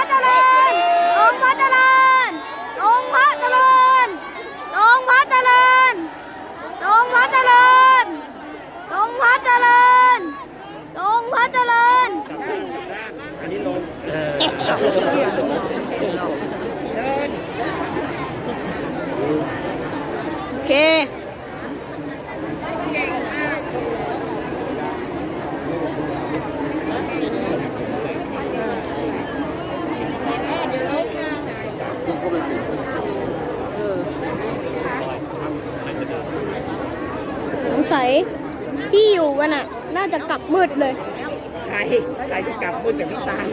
ระเจริญ องค์พระเจริญ องค์พระเจริญ องค์พระเจริญ องค์พระเจริญ องค์พระเจริญ องค์พระเจริญ อันนี้ลงเออโอเค สงสัยที่อยู่กันอะ น่าจะกลับมืดเลย ใครใครจะกลับมืดแบบพี่ตาล